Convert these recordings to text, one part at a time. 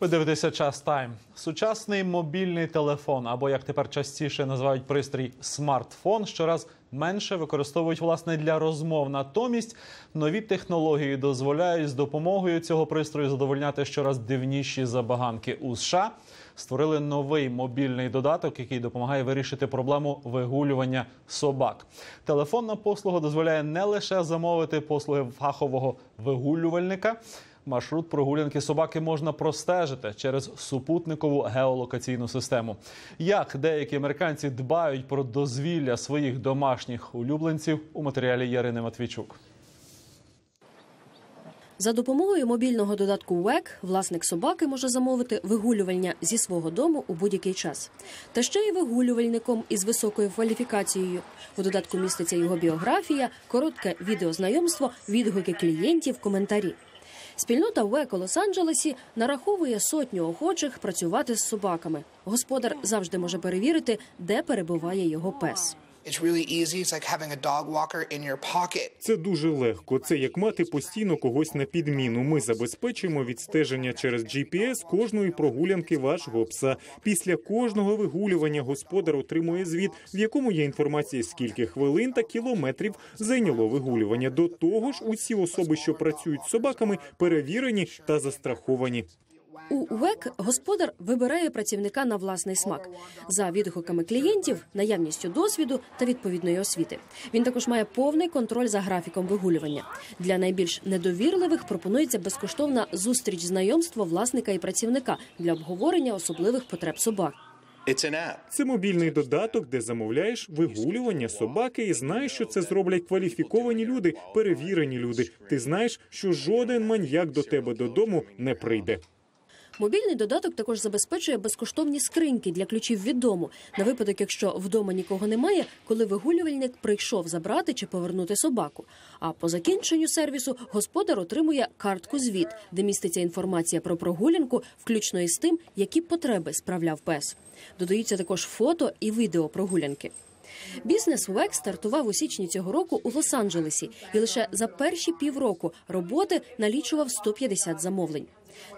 Ви дивитеся час тайм. Сучасний мобільний телефон, або як тепер частіше називають пристрій смартфон, щораз менше використовують власне для розмов. Натомість нові технології дозволяють з допомогою цього пристрою задовольняти щораз дивніші забаганки у США. Створили новий мобільний додаток, який допомагає вирішити проблему вигулювання собак. Телефонна послуга дозволяє не лише замовити послуги фахового вигулювальника. Маршрут прогулянки собаки можна простежити через супутникову геолокаційну систему. Як деякі американці дбають про дозвілля своїх домашніх улюбленців у матеріалі Ярини Матвійчук. За допомогою мобільного додатку WEC власник собаки може замовити вигулювання зі свого дому у будь-який час. Та ще й вигулювальником із високою кваліфікацією. У додатку міститься його біографія, коротке відеознайомство, відгуки клієнтів, коментарі. Спільнота ВЕКО Лос-Анджелесі нараховує сотню охочих працювати з собаками. Господар завжди може перевірити, де перебуває його пес. It's like having a dog walker in your pocket. Це дуже легко. Це як мати постійно когось на підміну. Ми забезпечуємо відстеження через GPS кожної прогулянки вашого пса. Після кожного вигулювання господар отримує звіт, в якому є інформація, скільки хвилин та кілометрів зайняло вигулювання. До того ж, усі особи, що працюють з собаками, перевірені та застраховані. У ВЕК господар вибирає працівника на власний смак за відгуками клієнтів, наявністю досвіду та відповідної освіти. Він також має повний контроль за графіком вигулювання. Для найбільш недовірливих пропонується безкоштовна зустріч знайомства власника і працівника для обговорення особливих потреб собак. Це мобільний додаток, де замовляєш вигулювання собаки, і знаєш, що це зроблять кваліфіковані люди, перевірені люди. Ти знаєш, що жоден маньяк до тебе додому не прийде. Мобільний додаток також забезпечує безкоштовні скриньки для ключів від дому на випадок, якщо вдома нікого немає, коли вигулювальник прийшов забрати чи повернути собаку. А по закінченню сервісу господар отримує картку звіт, де міститься інформація про прогулянку, включно із тим, які потреби справляв пес. Додаються також фото і відео прогулянки. Бізнес ВЕК стартував у січні цього року у Лос-Анджелесі, і лише за перші півроку роботи налічував 150 замовлень.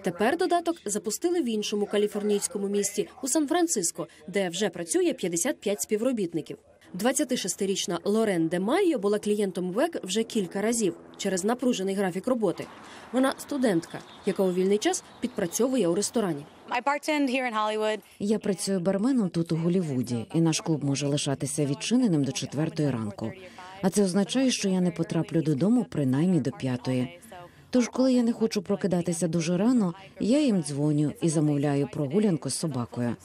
Тепер додаток запустили в іншому каліфорнійському місті у Сан-Франциско, де вже працює 55 співробітників. 26-річна Лорен Де Майо була клієнтом ВЕК вже кілька разів через напружений графік роботи. Вона студентка, яка у вільний час підпрацьовує у ресторані. Я працюю барменом тут у Голівуді, і наш клуб може лишатися відчиненим до четвертої ранку. А це означає, що я не потраплю додому принаймні до п'ятої. Тож, коли я не хочу прокидатися дуже рано, я їм дзвоню і замовляю прогулянку з собакою.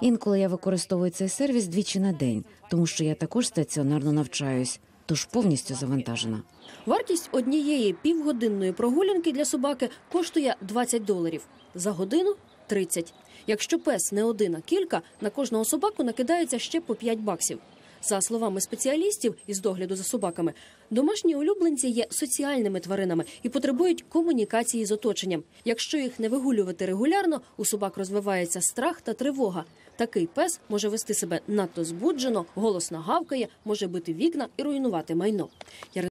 Інколи я використовую цей сервіс двічі на день, тому що я також стаціонарно навчаюсь, тож повністю завантажена. Вартість однієї півгодинної прогулянки для собаки коштує 20 доларів за годину 30. Якщо пес не один, а кілька, на кожного собаку накидається ще по 5 баксів. За словами спеціалістів із догляду за собаками, домашні улюбленці є соціальними тваринами і потребують комунікації з оточенням. Якщо їх не вигулювати регулярно, у собак розвивається страх та тривога. Такий пес може вести себе надто збуджено, голосно гавкає, може бити вікна і руйнувати майно.